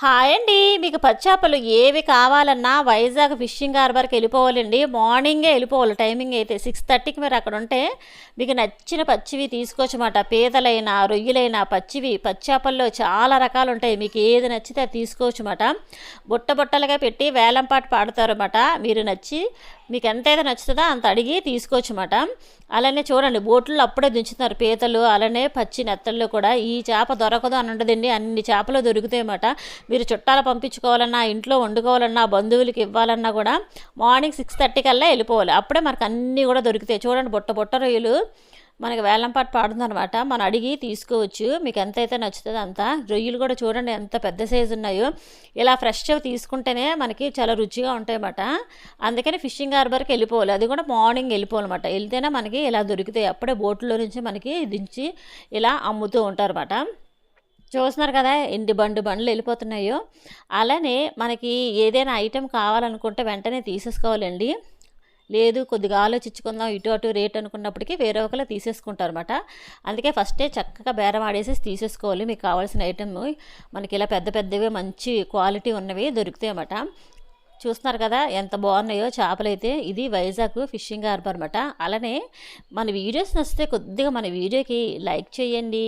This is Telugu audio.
హాయ్ అండి. మీకు పచ్చాపలు ఏవి కావాలన్నా వైజాగ్ ఫిషింగ్ హార్బర్కి వెళ్ళిపోవాలండి. మార్నింగే వెళ్ళిపోవాలి. టైమింగ్ అయితే సిక్స్ థర్టీకి మీరు అక్కడ ఉంటే మీకు నచ్చిన పచ్చివి తీసుకోవచ్చమాట పీతలైన రొయ్యలైనా పచ్చివి పచ్చాపల్లో చాలా రకాలు ఉంటాయి మీకు ఏది నచ్చితే అది తీసుకోవచ్చమాట బుట్ట బుట్టలుగా పెట్టి వేలంపాట పాడతారన్నమాట. మీరు నచ్చి మీకు ఎంతైతే నచ్చుతుందో అంత అడిగి తీసుకోవచ్చమాట అలానే చూడండి బోట్లో అప్పుడే దించుతున్నారు పీతలు అలానే పచ్చి నెత్తళ్ళు కూడా. ఈ చేప దొరకదు అని ఉండదండి అన్ని చేపలు దొరుకుతాయన్నమాట. మీరు చుట్టాలు పంపించుకోవాలన్నా ఇంట్లో వండుకోవాలన్నా బంధువులకి ఇవ్వాలన్నా కూడా మార్నింగ్ సిక్స్ థర్టీ కల్లా వెళ్ళిపోవాలి. అప్పుడే మనకు అన్నీ కూడా దొరుకుతాయి. చూడండి బుట్ట బుట్ట రొయ్యలు. మనకి వేలంపాటు పాడుందనమాట మనం అడిగి తీసుకోవచ్చు. మీకు ఎంతైతే నచ్చుతుందో అంత. రొయ్యలు కూడా చూడండి ఎంత పెద్ద సైజు ఉన్నాయో. ఇలా ఫ్రెష్గా తీసుకుంటేనే మనకి చాలా రుచిగా ఉంటాయన్నమాట. అందుకని ఫిషింగ్ హార్బర్కి వెళ్ళిపోవాలి. అది కూడా మార్నింగ్ వెళ్ళిపోవాలన్నమాట. వెళ్తేనే మనకి ఇలా దొరుకుతాయి. అప్పుడే బోట్లో నుంచి మనకి దించి ఇలా అమ్ముతూ ఉంటారన్నమాట. చూస్తున్నారు కదా ఎన్ని బండు బండ్లు వెళ్ళిపోతున్నాయో. అలానే మనకి ఏదైనా ఐటెం కావాలనుకుంటే వెంటనే తీసేసుకోవాలండి. లేదు కొద్దిగా ఆలోచించుకుందాం ఇటు అటు రేట్ అనుకున్నప్పటికీ వేరే ఒకరు తీసేసుకుంటారు అనమాట అందుకే ఫస్టే చక్కగా బేరం ఆడేసి తీసేసుకోవాలి. మీకు కావాల్సిన ఐటమ్ మనకి ఇలా పెద్ద పెద్దవి మంచి క్వాలిటీ ఉన్నవి దొరుకుతాయి అన్నమాట. చూస్తున్నారు కదా ఎంత బాగున్నాయో చేపలు అయితే. ఇది వైజాగ్ ఫిషింగ్ హార్బర్ అనమాట అలానే మన వీడియోస్ నచ్చితే కొద్దిగా మన వీడియోకి లైక్ చేయండి.